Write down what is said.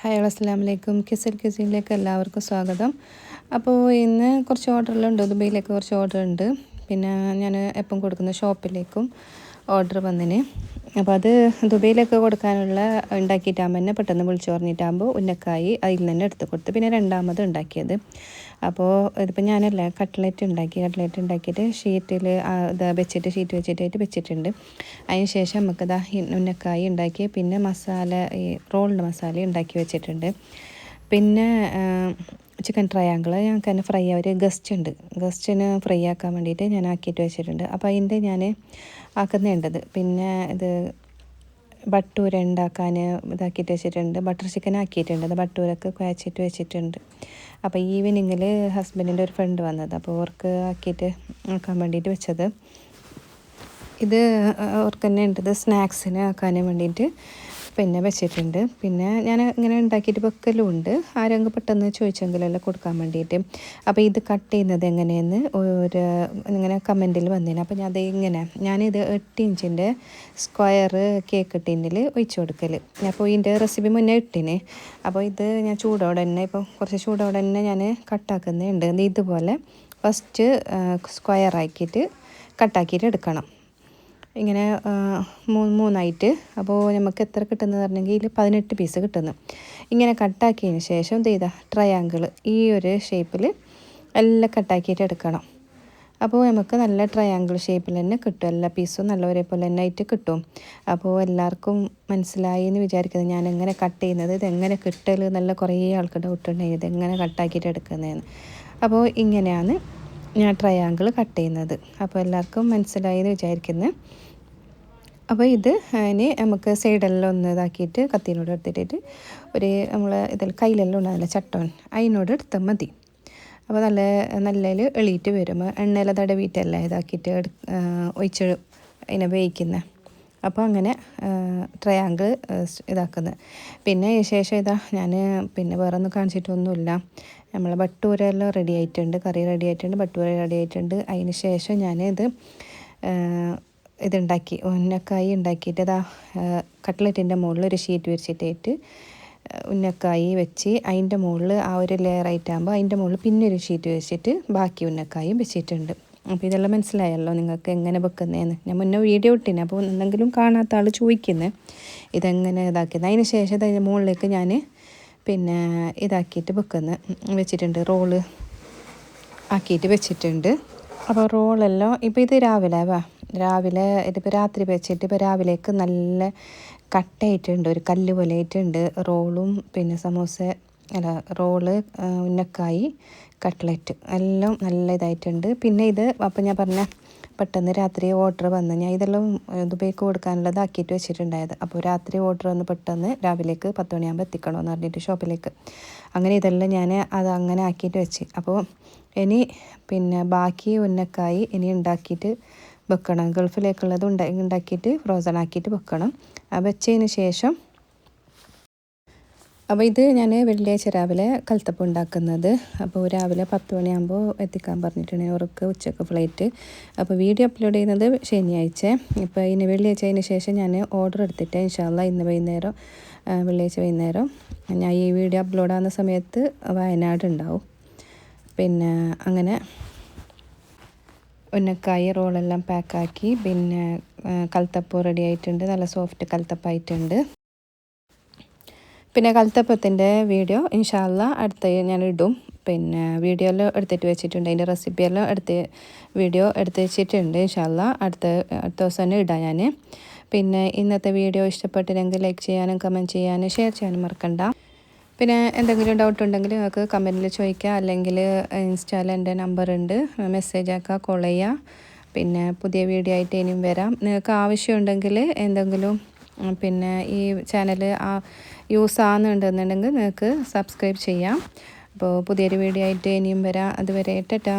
Hi അസ്സാം വലൈക്കും കിസൽ കിസിനിലേക്ക് എല്ലാവർക്കും സ്വാഗതം. അപ്പോൾ ഇന്ന് കുറച്ച് ഓർഡറിലുണ്ട് ദുബൈയിലേക്ക് കുറച്ച് ഓർഡർ ഉണ്ട് പിന്നെ ഞാൻ എപ്പം കൊടുക്കുന്ന? ഷോപ്പിലേക്കും. ഓർഡർ വന്നിന്. അപ്പോൾ അത് ദുബൈയിലൊക്കെ കൊടുക്കാനുള്ള ഉണ്ടാക്കിയിട്ടാകുമ്പോൾ തന്നെ പെട്ടെന്ന് വിളിച്ചു പറഞ്ഞിട്ടാകുമ്പോൾ ഉന്നക്കായി അതിൽ തന്നെ എടുത്ത് കൊടുത്ത് പിന്നെ രണ്ടാമത് ഉണ്ടാക്കിയത്. അപ്പോൾ ഇതിപ്പോൾ ഞാനല്ല കട്ട്ലറ്റ് ഉണ്ടാക്കി കട്ട്ലറ്റ് ഉണ്ടാക്കിയിട്ട് ഷീറ്റിൽ വെച്ചിട്ട് ഷീറ്റ് വെച്ചിട്ടായിട്ട് വെച്ചിട്ടുണ്ട്. അതിന് ശേഷം നമുക്കത് ഉന്നക്കായി ഉണ്ടാക്കി പിന്നെ മസാല ഈ റോളിന്റെ മസാല ഉണ്ടാക്കി വെച്ചിട്ടുണ്ട്. പിന്നെ ചിക്കൻ ട്രയാങ്കിൾ ഞങ്ങൾക്ക് തന്നെ ഫ്രൈ ഒരു ഗസ്റ്റ് ഉണ്ട്. ഗസ്റ്റിന് ഫ്രൈ ആക്കാൻ വേണ്ടിയിട്ട് ഞാൻ ആക്കിയിട്ട് വെച്ചിട്ടുണ്ട്. അപ്പോൾ അതിന്റെ ഞാൻ ആക്കുന്നുണ്ടത് പിന്നെ ഇത് ബട്ടൂര ഉണ്ടാക്കാൻ ഇതാക്കിയിട്ട് വെച്ചിട്ടുണ്ട്. ബട്ടർ ചിക്കൻ ആക്കിയിട്ടുണ്ട്. അത് ബട്ടൂരൊക്കെ കുഴച്ചിട്ട് വെച്ചിട്ടുണ്ട്. അപ്പോൾ ഈവനിങ്ങിൽ ഹസ്ബൻഡിന്റെ ഒരു ഫ്രണ്ട് വന്നത്. അപ്പോൾ അവർക്ക് ആക്കിയിട്ട് ആക്കാൻ വേണ്ടിയിട്ട് വെച്ചത്. ഇത് അവർക്ക് തന്നെ ഉണ്ടത് സ്നാക്സിന് ആക്കാൻ വേണ്ടിയിട്ട് പിന്നെ വെച്ചിട്ടുണ്ട്. പിന്നെ ഞാൻ ഇങ്ങനെ ഉണ്ടാക്കിയിട്ട് വെക്കലും ഉണ്ട് ആരെങ്കിലും പെട്ടെന്ന് ചോദിച്ചെങ്കിലെല്ലാം കൊടുക്കാൻ വേണ്ടിയിട്ട്. അപ്പോൾ ഇത് കട്ട് ചെയ്യുന്നത് എങ്ങനെയെന്ന് ഒരു ഇങ്ങനെ കമന്റിൽ വന്നേനെ. അപ്പോൾ ഞാൻ അത് ഇങ്ങനെ ഞാനിത് എട്ട് ഇഞ്ചിന്റെ സ്ക്വയർ കേക്ക് ടിന്നിൽ ഒഴിച്ചു കൊടുക്കൽ അപ്പോൾ ഇതിന്റെ റെസിപ്പി മുന്നേ ഇട്ടിന്. അപ്പോൾ ഇത് ഞാൻ ചൂടോടെ തന്നെ ഇപ്പോൾ കുറച്ച് ചൂടോടെ തന്നെ ഞാൻ കട്ടാക്കുന്നുണ്ട് ഇതുപോലെ ഫസ്റ്റ് സ്ക്വയർ ആക്കിയിട്ട് കട്ടാക്കിയിട്ട് എടുക്കണം. ഇങ്ങനെ മൂന്ന് മൂന്നായിട്ട്. അപ്പോൾ നമുക്ക് എത്ര കിട്ടുന്നത് പറഞ്ഞെങ്കിൽ പതിനെട്ട് പീസ് കിട്ടുന്നു. ഇങ്ങനെ കട്ടാക്കിയതിന് ശേഷം ചെയ്താൽ ട്രയാങ്കിൾ ഈ ഒരു ഷേപ്പിൽ എല്ലാം കട്ടാക്കിയിട്ട് എടുക്കണം. അപ്പോൾ നമുക്ക് നല്ല ട്രയാങ്കിൾ ഷേപ്പിൽ തന്നെ കിട്ടും. എല്ലാ പീസും നല്ല ഒരേപോലെ തന്നെ ആയിട്ട് കിട്ടും. അപ്പോൾ എല്ലാവർക്കും മനസ്സിലായി എന്ന് വിചാരിക്കുന്നത് ഞാൻ എങ്ങനെ കട്ട് ചെയ്യുന്നത്? ഇതെങ്ങനെ കിട്ടൽ നല്ല കുറേ ആൾക്ക് ഡൗട്ട് ഉണ്ടായി. ഇതെങ്ങനെ കട്ടാക്കിയിട്ട് എടുക്കുന്നതെന്ന് അപ്പോൾ ഇങ്ങനെയാണ് ഞാൻ ട്രയാങ്കിൾ കട്ട് ചെയ്യുന്നത്. അപ്പോൾ എല്ലാവർക്കും മനസ്സിലായി എന്ന് വിചാരിക്കുന്നു. അപ്പോൾ ഇത് അതിന് നമുക്ക് സൈഡെല്ലാം ഒന്ന് ഇതാക്കിയിട്ട് കത്തിനോട് എടുത്തിട്ട് ഒരു നമ്മൾ ഇതിൽ കയ്യിലെല്ലാം ഉണ്ടാകില്ല ചട്ടോൻ അതിനോട് എടുത്താൽ മതി. അപ്പോൾ നല്ല നല്ലതിൽ എളിയിട്ട് വരും. എണ്ണയിലെ തടവിയിട്ടല്ല ഇതാക്കിയിട്ട് ഒഴിച്ച് അതിനെ വേവിക്കുന്നത് അപ്പോൾ അങ്ങനെ ട്രയാങ്കിൾ ഇതാക്കുന്നത്. പിന്നെ ശേഷം ഇതാ ഞാൻ പിന്നെ വേറെ ഒന്നും കാണിച്ചിട്ടൊന്നുമില്ല. നമ്മൾ ബട്ടൂരെല്ലാം റെഡി ആയിട്ടുണ്ട് കറി റെഡി ആയിട്ടുണ്ട് ബട്ടൂര റെഡി ആയിട്ടുണ്ട്. അതിന് ശേഷം ഞാൻ ഇത് ഇതുണ്ടാക്കി ഉന്നക്കായി ഉണ്ടാക്കിയിട്ട് ഇതാ കട്ട്ലറ്റിന്റെ മുകളിൽ ഒരു ഷീറ്റ് വിരിച്ചിട്ടായിട്ട് ഉന്നക്കായി വെച്ച് അതിന്റെ മുകളിൽ ആ ഒരു ലെയർ ആയിട്ടാകുമ്പോൾ അതിന്റെ മുകളിൽ പിന്നെ ഒരു ഷീറ്റ് വെച്ചിട്ട് ബാക്കി ഉന്നക്കായും വെച്ചിട്ടുണ്ട്. അപ്പോൾ ഇതെല്ലാം മനസ്സിലായല്ലോ നിങ്ങൾക്ക് എങ്ങനെ വെക്കുന്നതെന്ന് ഞാൻ മുന്നേ വീഡിയോ ഇട്ടിന് അപ്പോൾ എന്തെങ്കിലും കാണാത്ത ആൾ ചോദിക്കുന്നത് ഇതെങ്ങനെ ഇതാക്കിയത് അതിന് ശേഷം അതിന്റെ മുകളിലേക്ക് ഞാൻ പിന്നെ ഇതാക്കിയിട്ട് വെക്കുന്നത് വെച്ചിട്ടുണ്ട്. റോൾ ആക്കിയിട്ട് വെച്ചിട്ടുണ്ട്. അപ്പോൾ റോളെല്ലാം ഇപ്പോൾ ഇത് രാവിലെ വാ. രാവിലെ ഇതിപ്പോൾ രാത്രി വെച്ചിട്ട് ഇപ്പോൾ രാവിലേക്ക് നല്ല കട്ടയായിട്ടുണ്ട്. ഒരു കല്ല് പോലെ ആയിട്ടുണ്ട്. റോളും പിന്നെ സമൂസ അല്ല റോൾ ഉന്നക്കായി കട്ട്ലറ്റ് എല്ലാം നല്ല ഇതായിട്ടുണ്ട്. പിന്നെ ഇത് അപ്പം ഞാൻ പറഞ്ഞ പെട്ടെന്ന് രാത്രി ഓർഡർ വന്ന് ഞാൻ ഇതെല്ലാം ദുബൈക്ക് കൊടുക്കാനുള്ളത് ആക്കിയിട്ട് വെച്ചിട്ടുണ്ടായത്. അപ്പോൾ രാത്രി ഓർഡർ വന്ന് പെട്ടെന്ന് രാവിലേക്ക് പത്ത് മണിയാകുമ്പോൾ എത്തിക്കണമെന്ന് പറഞ്ഞിട്ട് ഷോപ്പിലേക്ക്. അങ്ങനെ ഇതെല്ലാം ഞാൻ അത് അങ്ങനെ ആക്കിയിട്ട് വെച്ച്. അപ്പോൾ ഇനി പിന്നെ ബാക്കി ഉന്നക്കായി ഇനി ഉണ്ടാക്കിയിട്ട് വെക്കണം. ഗൾഫിലേക്കുള്ളത് ഉണ്ടാക്കിയിട്ട് ഫ്രോസൺ ആക്കിയിട്ട് വെക്കണം. വെച്ചതിന് ശേഷം അപ്പോൾ ഇത് ഞാൻ വെള്ളിയാഴ്ച രാവിലെ കൽത്തപ്പം ഉണ്ടാക്കുന്നത്. അപ്പോൾ രാവിലെ പത്ത് മണിയാകുമ്പോൾ എത്തിക്കാൻ പറഞ്ഞിട്ടുണ്ട്. ഉറക്ക് ഉച്ചയ്ക്ക് ഫ്ലൈറ്റ്. അപ്പോൾ വീഡിയോ അപ്ലോഡ് ചെയ്യുന്നത് ശനിയാഴ്ച. ഇപ്പോൾ ഇനി വെള്ളിയാഴ്ച അതിന് ശേഷം ഞാൻ ഓർഡർ എടുത്തിട്ട് ഇൻഷാല്ല ഇന്ന് വൈകുന്നേരം വെള്ളിയാഴ്ച വൈകുന്നേരം ഞാൻ ഈ വീഡിയോ അപ്ലോഡ് ആകുന്ന സമയത്ത് വയനാട് ഉണ്ടാവും. പിന്നെ അങ്ങനെ ഉന്നക്കായി റോളെല്ലാം പാക്കാക്കി. പിന്നെ കൽത്തപ്പം റെഡി ആയിട്ടുണ്ട്. നല്ല സോഫ്റ്റ് കൽത്തപ്പായിട്ടുണ്ട് പിന്നെ കൽത്തപ്പത്തിന്റെ വീഡിയോ ഇൻഷാല്ല അടുത്ത ഞാൻ ഇടും പിന്നെ വീഡിയോയിൽ എടുത്തിട്ട് വെച്ചിട്ടുണ്ട്. അതിന്റെ റെസിപ്പിയെല്ലാം എടുത്ത് വീഡിയോ എടുത്ത് വെച്ചിട്ടുണ്ട് ഇൻഷാല്ല അടുത്ത അടുത്ത ദിവസം തന്നെ ഇടാം ഞാൻ. പിന്നെ ഇന്നത്തെ വീഡിയോ ഇഷ്ടപ്പെട്ടില്ലെങ്കിൽ ലൈക്ക് ചെയ്യാനും കമന്റ് ചെയ്യാനും ഷെയർ ചെയ്യാനും മറക്കണ്ട. പിന്നെ എന്തെങ്കിലും ഡൗട്ട് ഉണ്ടെങ്കിൽ നിങ്ങൾക്ക് കമന്റിൽ ചോദിക്കുക അല്ലെങ്കിൽ ഇൻസ്റ്റാൽ എന്റെ നമ്പർ ഉണ്ട്. മെസ്സേജ് ആക്കുക കോൾ ചെയ്യുക. പിന്നെ പുതിയ വീഡിയോ ആയിട്ട് ഇനിയും വരാം. നിങ്ങൾക്ക് ആവശ്യമുണ്ടെങ്കിൽ എന്തെങ്കിലും പിന്നെ ഈ ചാനൽ യൂസ് ആകുന്നുണ്ടെന്നുണ്ടെങ്കിൽ നിങ്ങൾക്ക് സബ്സ്ക്രൈബ് ചെയ്യാം. അപ്പോൾ പുതിയൊരു വീഡിയോ ആയിട്ട് ഇനിയും വരാം. അതുവരെ ടാറ്റാ.